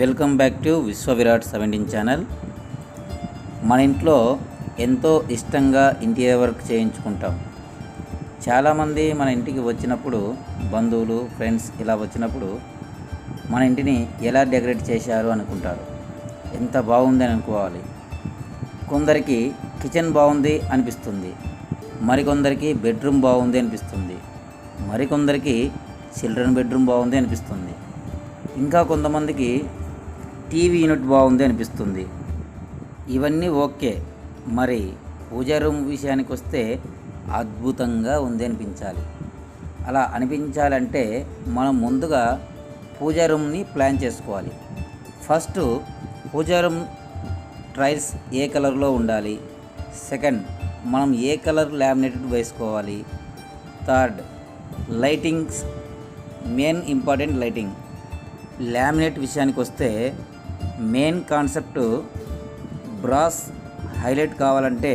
Welcome back to విశ్వ Virat seventeen channel. మన ఇంట్లో ఎంతో ఇష్టంగా ఇంటీరియర్ వర్క్ చేయించుకుంటాం. చాలామంది మన ఇంటికి వచ్చినప్పుడు బంధువులు ఫ్రెండ్స్ ఇలా వచ్చినప్పుడు మన ఇంటిని ఎలా డెకరేట్ చేశారు అనుకుంటారు. ఎంత బాగుంది అని అనుకోవాలి. కొందరికి కిచెన్ బాగుంది అనిపిస్తుంది. మరికొందరికి బెడ్రూమ్ బాగుంది అనిపిస్తుంది. మరికొందరికి చిల్డ్రన్ బెడ్రూమ్ బాగుంది అనిపిస్తుంది. ఇంకా కొంతమందికి టీవీ యూనిట్ బాగుంది అనిపిస్తుంది. ఇవన్నీ ఓకే. మరి పూజా రూమ్ విషయానికి వస్తే అద్భుతంగా ఉంది అనిపించాలి. అలా అనిపించాలంటే మనం ముందుగా పూజా రూమ్ని ప్లాన్ చేసుకోవాలి. ఫస్ట్ పూజా రూమ్ ట్రైల్స్ ఏ కలర్లో ఉండాలి? సెకండ్ మనం ఏ కలర్ లామినేటెడ్ వేసుకోవాలి? Third lightings main important lighting. Laminate విషయానికి వస్తే మెయిన్ కాన్సెప్ట్ బ్రాస్ హైలైట్ కావాలంటే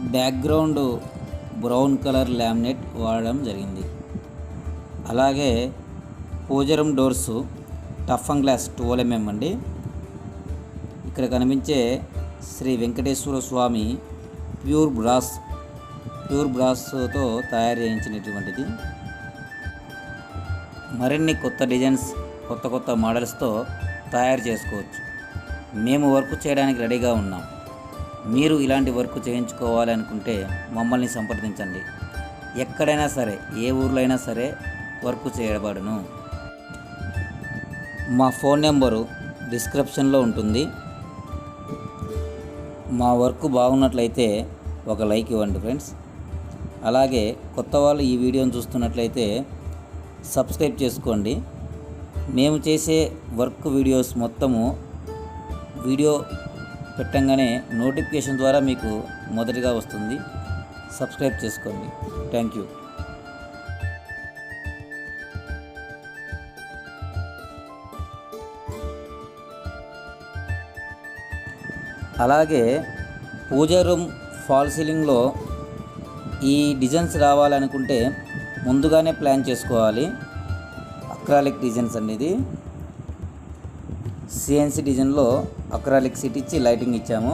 బ్యాక్గ్రౌండ్ బ్రౌన్ కలర్ లామినేట్ వాడడం జరిగింది. అలాగే పూజరం doors tough and glass twelve MM అండి ఇక్కడ కనిపించే Sri Venkateswara Swamy pure brass pure బ్రాస్తో తయారు చేయించినటువంటిది. మరిన్ని కొత్త డిజైన్స్ కొత్త కొత్త మోడల్స్తో తయారు చేసుకోవచ్చు. మేము వర్క్ చేయడానికి రెడీగా ఉన్నాం. మీరు ఇలాంటి వర్క్ చేయించుకోవాలనుకుంటే మమ్మల్ని సంప్రదించండి. ఎక్కడైనా సరే ఏ ఊర్లో అయినా సరే వర్క్ చేయబడును. మా ఫోన్ నెంబరు డిస్క్రిప్షన్లో ఉంటుంది. మా వర్క్ బాగున్నట్లయితే ఒక లైక్ ఇవ్వండి ఫ్రెండ్స్. అలాగే కొత్త వాళ్ళు ఈ వీడియోని చూస్తున్నట్లయితే సబ్స్క్రైబ్ చేసుకోండి. మేము చేసే వర్క్ వీడియోస్ మొత్తము వీడియో పెట్టంగానే నోటిఫికేషన్ ద్వారా మీకు మొదటిగా వస్తుంది. సబ్స్క్రైబ్ చేసుకోండి. Thank you. అలాగే పూజా రూమ్ ఫాల్ సీలింగ్లో ఈ డిజైన్స్ రావాలనుకుంటే ముందుగానే ప్లాన్ చేసుకోవాలి. అక్రాలిక్ డిజైన్స్ అనేది సిఎన్సి డిజైన్లో అక్రాలిక్ సీట్ ఇచ్చి లైటింగ్ ఇచ్చాము.